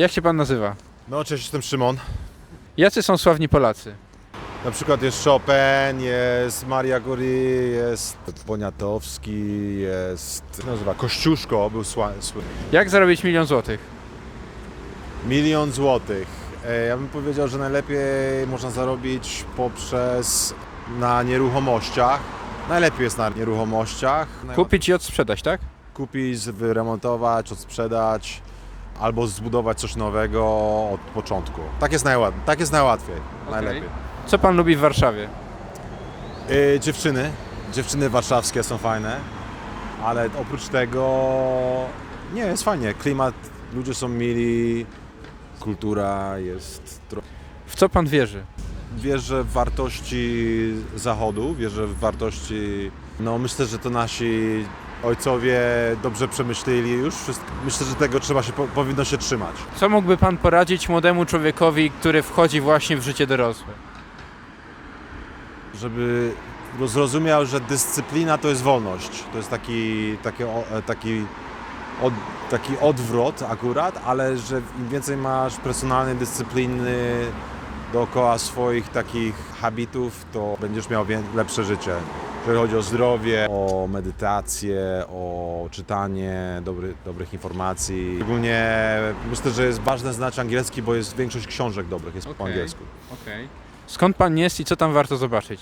Jak się pan nazywa? No cześć, jestem Szymon. Jacy są sławni Polacy? Na przykład jest Chopin, jest Maria Curie, jest Poniatowski, jest... jak się nazywa? Kościuszko był sła-. Jak zarobić milion złotych? Milion złotych. E, Ja bym powiedział, że najlepiej można zarobić poprzez na nieruchomościach. Najlepiej jest na nieruchomościach. Kupić i odsprzedać, tak? Kupić, wyremontować, odsprzedać albo zbudować coś nowego od początku. Tak jest, tak jest najłatwiej. Najlepiej. Co pan lubi w Warszawie? Yy, dziewczyny. Dziewczyny warszawskie są fajne, ale oprócz tego nie, jest fajnie. Klimat, ludzie są mili, kultura jest. W co pan wierzy? Wierzę w wartości Zachodu, wierzę w wartości. No myślę, że to nasi ojcowie dobrze przemyśleli już wszystko. Myślę, że tego trzeba się, po- powinno się trzymać. Co mógłby pan poradzić młodemu człowiekowi, który wchodzi właśnie w życie dorosłe? żeby zrozumiał, że dyscyplina to jest wolność. To jest taki, taki, e, taki, od, taki odwrot akurat, ale że im więcej masz personalnej dyscypliny dookoła swoich takich habitów, to będziesz miał lepsze życie. Jeżeli chodzi o zdrowie, o medytację, o czytanie dobry, dobrych informacji. Szczególnie myślę, że jest ważne znać angielski, bo jest większość książek dobrych jest po Okej. Skąd pan jest i co tam warto zobaczyć?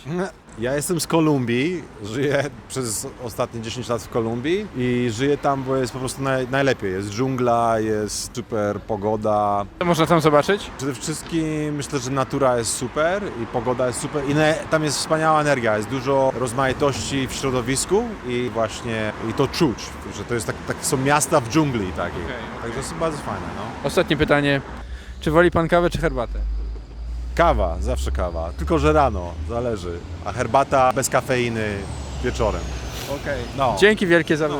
Ja jestem z Kolumbii, żyję przez ostatnie 10 lat w Kolumbii i żyję tam, bo jest po prostu naj, najlepiej. Jest dżungla, jest super pogoda. Co można tam zobaczyć? Przede wszystkim myślę, że natura jest super i pogoda jest super i ne, tam jest wspaniała energia, jest dużo rozmaitości w środowisku i właśnie i to czuć, że to jest tak, tak są miasta w dżungli takiej. Okej, Także jest bardzo fajne, no. Ostatnie pytanie. Czy woli pan kawę czy herbatę? Kawa, zawsze kawa, tylko że rano, zależy. A herbata bez kafeiny wieczorem. Okej. No. Dzięki wielkie za No,